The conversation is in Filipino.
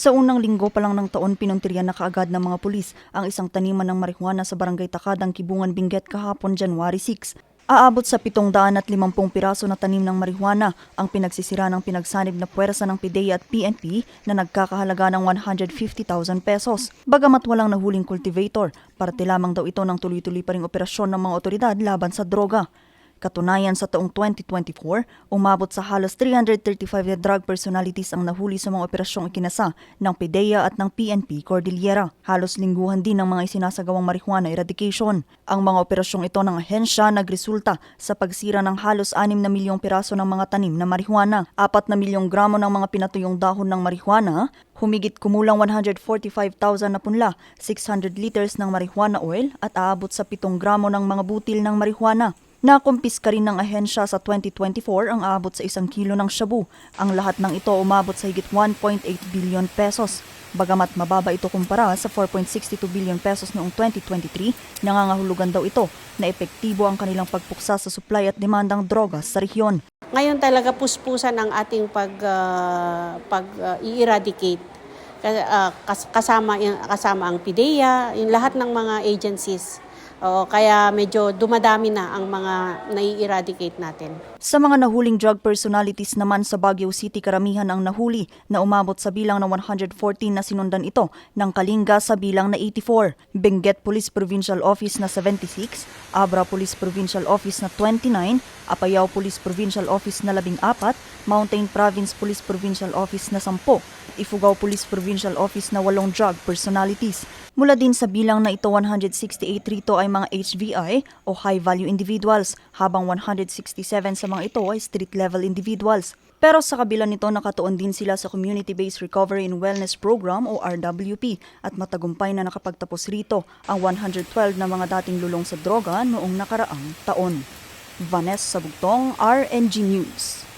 Sa unang linggo pa lang ng taon, pinuntiryan na kaagad ng mga pulis ang isang taniman ng marihuana sa barangay Takadang, Kibungan, Benguet kahapon January 6. Aabot sa 750 piraso na tanim ng marihuana ang pinagsisira ng pinagsanib na puwersa ng PIDEA at PNP na nagkakahalaga ng 150,000 pesos. Bagamat walang nahuling cultivator, parte lamang daw ito ng tuloy-tuloy pa ring operasyon ng mga otoridad laban sa droga. Katunayan sa taong 2024, umabot sa halos 335 na drug personalities ang nahuli sa mga operasyong ikinasa ng PIDEA at ng PNP Cordillera. Halos lingguhan din ng mga isinasagawang marijuana eradication. Ang mga operasyong ito ng ahensya nagresulta sa pagsira ng halos 6 na milyong piraso ng mga tanim na marijuana, 4 na milyong gramo ng mga pinatuyong dahon ng marijuana, humigit kumulang 145,000 na punla, 600 liters ng marijuana oil at aabot sa 7 gramo ng mga butil ng marijuana. Nakumpiska rin ng ahensya sa 2024 ang aabot sa isang kilo ng shabu. Ang lahat ng ito umabot sa higit 1.8 billion pesos. Bagamat mababa ito kumpara sa 4.62 billion pesos noong 2023, nangangahulugan daw ito na epektibo ang kanilang pagpuksa sa supply at demandang droga sa rehiyon. Ngayon talaga puspusan ang ating pag ah, pag ah, i-eradicate ah, kas- kasama kasama ang PIDEA, yung lahat ng mga agencies. Oo, kaya medyo dumadami na ang mga nai-eradicate natin. Sa mga nahuling drug personalities naman sa Baguio City, karamihan ang nahuli na umabot sa bilang na 114 na sinundan ito ng Kalinga sa bilang na 84, Benguet Police Provincial Office na 76, Abra Police Provincial Office na 29, Apayao Police Provincial Office na 14, Mountain Province Police Provincial Office na 10, Ifugao Police Provincial Office na 8 drug personalities. Mula din sa bilang na ito 168 rito ay mga HVI o high value individuals, habang 167 sa mga ito ay street level individuals. Pero sa kabila nito nakatuon din sila sa Community-Based Recovery and Wellness Program o RWP at matagumpay na nakapagtapos rito ang 112 na mga dating lulong sa droga noong nakaraang taon. Vanessa Bugtong, RNG News.